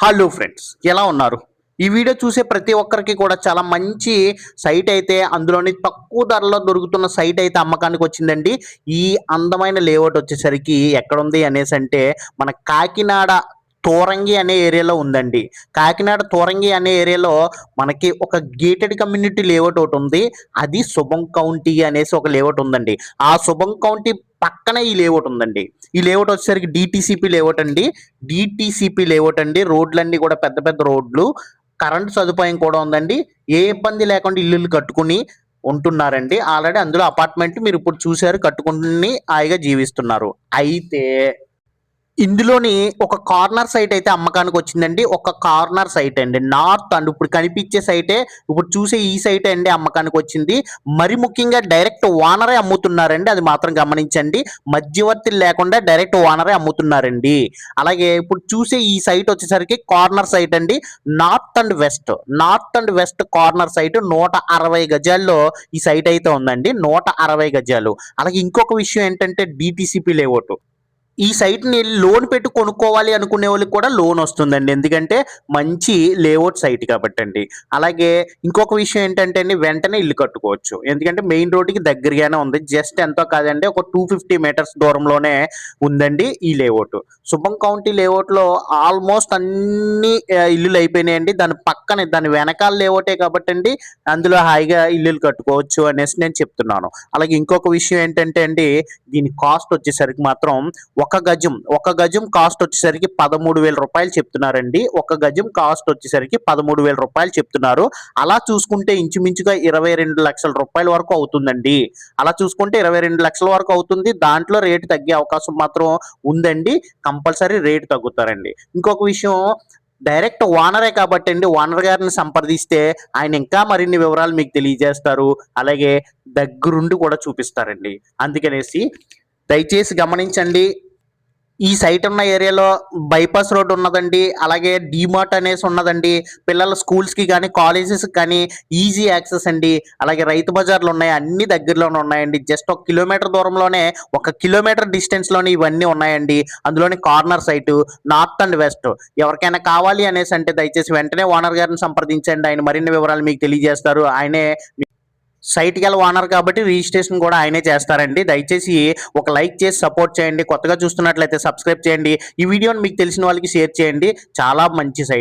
Hello friends ఎలా ఉన్నారు? ఈ వీడియో చూసే ప్రతి ఒక్కరికి కూడా చాలా మంచి సైట్ అయితే అందులోని తక్కువ ధరలో దొరుకుతున్న సైట్ అయితే అమ్మకానికి వచ్చిందండి. ఈ అందమైన లేఅవుట్ వచ్చేసరికి ఎక్కడుంది అనేసి అంటే మన కాకినాడ తోరంగి అనే ఏరియాలో ఉందండి. కాకినాడ తోరంగి అనే ఏరియాలో మనకి ఒక గేటెడ్ కమ్యూనిటీ లేఅవుట్ ఒకటి ఉంది. అది శుభం కౌంటీ అనేసి ఒక లేఅవుట్ ఉందండి. ఆ శుభం కౌంటీ పక్కన ఈ లేఅవుట్ ఉందండి. ఈ లేఅవుట్ వచ్చేసరికి డిటిసిపి లేఅవుట్ అండి. డిటిసిపి లేఅవుట్ అండి. రోడ్లన్నీ కూడా పెద్ద పెద్ద రోడ్లు. కరెంట్ సదుపాయం కూడా ఉందండి. ఏ ఇబ్బంది లేకుండా ఇల్లులు కట్టుకుని ఉంటున్నారండి. ఆల్రెడీ అందులో అపార్ట్మెంట్ మీరు ఇప్పుడు చూశారు కట్టుకుని హాయిగా జీవిస్తున్నారు. అయితే ఇందులోని ఒక కార్నర్ సైట్ అయితే అమ్మకానికి వచ్చిందండి. ఒక కార్నర్ సైట్ అండి. నార్త్ అండ్ ఇప్పుడు కనిపించే సైటే ఇప్పుడు చూసే ఈ సైట్ అండి అమ్మకానికి వచ్చింది. మరి ముఖ్యంగా డైరెక్ట్ ఓనరే అమ్ముతున్నారండి. అది మాత్రం గమనించండి. మధ్యవర్తి లేకుండా డైరెక్ట్ ఓనరే అమ్ముతున్నారండి. అలాగే ఇప్పుడు చూసే ఈ సైట్ వచ్చేసరికి కార్నర్ సైట్ అండి. North and west. North and west corner site నూట అరవై గజాల్లో ఈ సైట్ అయితే ఉందండి. నూట అరవై గజాలు. అలాగే ఇంకొక విషయం ఏంటంటే డిటీసీపీ లేఅవుట్ ఈ సైట్ని లోన్ పెట్టి కొనుక్కోవాలి అనుకునే వాళ్ళకి కూడా లోన్ వస్తుందండి. ఎందుకంటే మంచి లేఅవుట్ సైట్ కాబట్టి అండి. అలాగే ఇంకొక విషయం ఏంటంటే అండి వెంటనే ఇల్లు కట్టుకోవచ్చు. ఎందుకంటే మెయిన్ రోడ్డుకి దగ్గరగానే ఉంది. జస్ట్ ఎంతో కాదండి ఒక టూ ఫిఫ్టీ మీటర్స్ దూరంలోనే ఉందండి ఈ లేఅవుట్ శుభం కౌంటీ లేఅవుట్లో ఆల్మోస్ట్ అన్ని ఇల్లులు అయిపోయినాయండి. దాని పక్కనే దాని వెనకాల లేఅవుటే కాబట్టి అండి అందులో హాయిగా ఇల్లులు కట్టుకోవచ్చు అనేసి నేను చెప్తున్నాను. అలాగే ఇంకొక విషయం ఏంటంటే అండి దీని కాస్ట్ వచ్చేసరికి మాత్రం ఒక ఒక గజం ఒక గజం కాస్ట్ వచ్చేసరికి పదమూడు వేల రూపాయలు చెప్తున్నారండి. ఒక గజం కాస్ట్ వచ్చేసరికి పదమూడు వేల రూపాయలు చెప్తున్నారు. అలా చూసుకుంటే ఇంచుమించుగా ఇరవై రెండు లక్షల రూపాయల వరకు అవుతుందండి. అలా చూసుకుంటే ఇరవై రెండు లక్షల వరకు అవుతుంది. దాంట్లో రేటు తగ్గే అవకాశం మాత్రం ఉందండి. కంపల్సరీ రేటు తగ్గుతారండి. ఇంకొక విషయం డైరెక్ట్ ఓనరే కాబట్టి అండి ఓనర్ గారిని సంప్రదిస్తే ఆయన ఇంకా మరిన్ని వివరాలు మీకు తెలియజేస్తారు. అలాగే దగ్గరుండి కూడా చూపిస్తారండి. అందుకనేసి దయచేసి గమనించండి. ఈ సైట్ ఉన్న ఏరియాలో బైపాస్ రోడ్ ఉన్నదండి అలాగే డిమార్ట్ అనేసి ఉన్నదండి. పిల్లల స్కూల్స్కి కానీ కాలేజెస్కి కానీ ఈజీ యాక్సెస్ అండి. అలాగే రైతు బజార్లు ఉన్నాయి అన్ని దగ్గరలోనే ఉన్నాయండి. జస్ట్ ఒక కిలోమీటర్ దూరంలోనే ఒక కిలోమీటర్ డిస్టెన్స్లోనే ఇవన్నీ ఉన్నాయండి. అందులోని corner site north and west. ఎవరికైనా కావాలి అనేసి అంటే దయచేసి వెంటనే ఓనర్ గారిని సంప్రదించండి. ఆయన మరిన్ని వివరాలు మీకు తెలియజేస్తారు. ఆయనే సైట్ గల ఓనర్ కాబట్టి రిజిస్ట్రేషన్ కూడా ఆయనే చేస్తారండి. దయచేసి ఒక లైక్ చేసి సపోర్ట్ చేయండి. కొత్తగా చూస్తున్నట్లయితే సబ్స్క్రైబ్ చేయండి. ఈ వీడియోని మీకు తెలిసిన వాళ్ళకి షేర్ చేయండి. చాలా మంచి సైట్.